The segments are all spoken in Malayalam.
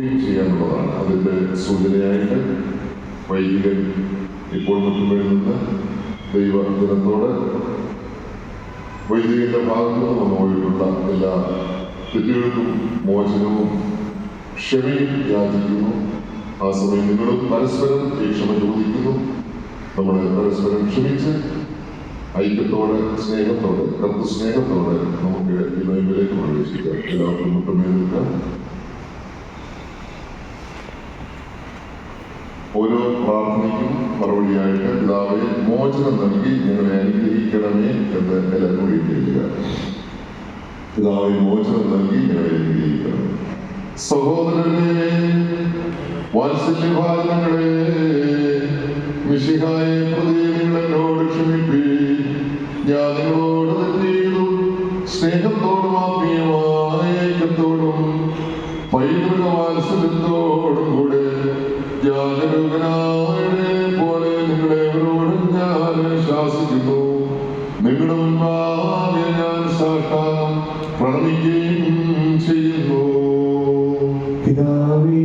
ചെയ്യാനുള്ളതാണ്. അതിന്റെ സൂചനയായിട്ട് വൈദികൻ ഇപ്പോൾ മുട്ടുമേൽ ദൈവ ദിനത്തോട് വൈദികന്റെ ഭാഗത്തു നിന്ന് പോയിട്ടുള്ള എല്ലാ തെറ്റുകൾക്കും മോചനവും ക്ഷമയും യാചിക്കുന്നു. ആ സമയം നിങ്ങളും പരസ്പരം ക്ഷമ ചോദിക്കുന്നു. നമ്മൾ പരസ്പരം ക്ഷമിച്ച് ഐക്യത്തോടെ സ്നേഹത്തോടെ കത്ത് സ്നേഹത്തോടെ നമുക്ക് ഈ നോയമ്പിലേക്ക് പ്രവേശിക്കാം. എല്ലാവർക്കും മുട്ടുമേൽ ഓരോ പ്രാർത്ഥനയ്ക്കും മറുപടിയായിട്ട് പിതാവെ മോചനം നൽകി ഞങ്ങളെ അനുഗ്രഹിക്കണമേ എന്ന് എല്ലാവരും വേണ്ടിയിരിക്കുക പിതാവെ മോചനം നൽകി ഞങ്ങളെ അനുഗ്രഹിക്കണം സഹോദരനെ വാത്സല്യഭാഗങ്ങളെ മിശിഹായെ പ്രതി നിങ്ങൾ എന്നോട് ക്ഷമിപ്പി. ഞാൻ നിങ്ങളോട് തെറ്റ് ചെയ്തു സ്നേഹത്തോടും ആത്മീയമായ ഐക്യത്തോടും പൈതൃക വാത്സല്യത്തോടും കൂടെ പോലെ നിങ്ങളെവരോടും ഞാൻ ശാസിക്കുന്നു നിങ്ങളുടെ മുൻപാകെ ഞാൻ സാക്ഷാം പ്രണമിക്കുകയും ചെയ്യുന്നു. പിതാവേ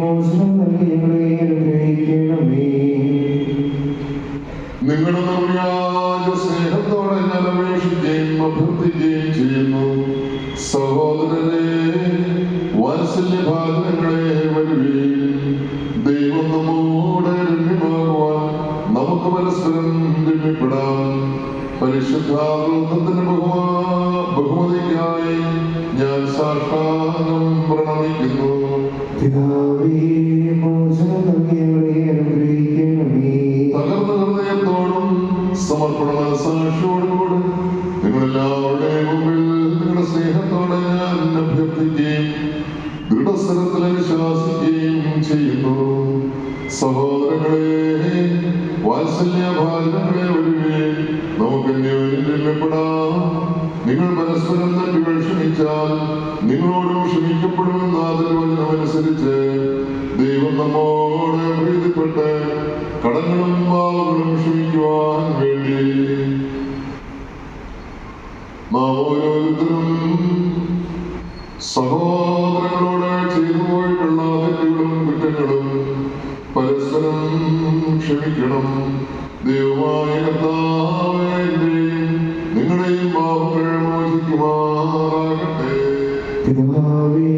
മോചനം നൽകി ഞങ്ങളെ അനുഗ്രഹിക്കണമേ നിങ്ങളുടെ നിർവ്യാജ സ്നേഹത്തോടെ ഞാൻ അപേക്ഷിക്കുകയും അഭ്യർത്ഥിക്കുകയും ചെയ്യുന്നു. സഹോദരരെ വാത്സല്യഭാഗങ്ങളെ വരുകയും ദൈവം നമുക്ക് പരസ്പരം രമ്യപ്പെടാം പരിശുദ്ധാവൃത്തത്തിന്റെ ബഹുമാ ബഹുമതിക്കായി ഞാൻ സാഷ്ടാംഗം പ്രണമിക്കുന്നു. തകർന്ന ഹൃദയത്തോടും സമർപ്പണ മനസാക്ഷിയോടുകൂടി നിങ്ങളെല്ലാവരുടെയും മുമ്പിൽ നിങ്ങളുടെ സ്നേഹത്തോടെ ഞാൻ അഭ്യർത്ഥിക്കുകയും ദൃഢസ്ഥലത്തിൽ വിശ്വാസിക്കുകയും ചെയ്യുന്നു. സഹോദരങ്ങളെ വാത്സല്യ ഭാഗങ്ങളെ വരുവേ നമുക്ക് രമ്യപ്പെടാം നിങ്ങൾ പരസ്പരം തട്ടുകൾ ക്ഷമിച്ചാൽ നിങ്ങളോടും ക്ഷമിക്കപ്പെടുമെന്ന അതിർവചനമനുസരിച്ച് ദൈവം നമ്മോട് പ്രീതിപ്പെട്ട് കടങ്ങളും പാവങ്ങളും ക്ഷമിക്കുവാൻ വേണ്ടി നാം ഓരോരുത്തരും സഹോദരങ്ങളോട് ചെയ്തു പോയിട്ടുള്ള തെറ്റുകളും കുറ്റങ്ങളും പരസ്പരം ക്ഷമിക്കണം. ദൈവമായ കർത്താവേന്റെയും നിങ്ങളുടെയും പാപങ്ങൾ മോചിക്കുമാറാകട്ടെ പിതാവേ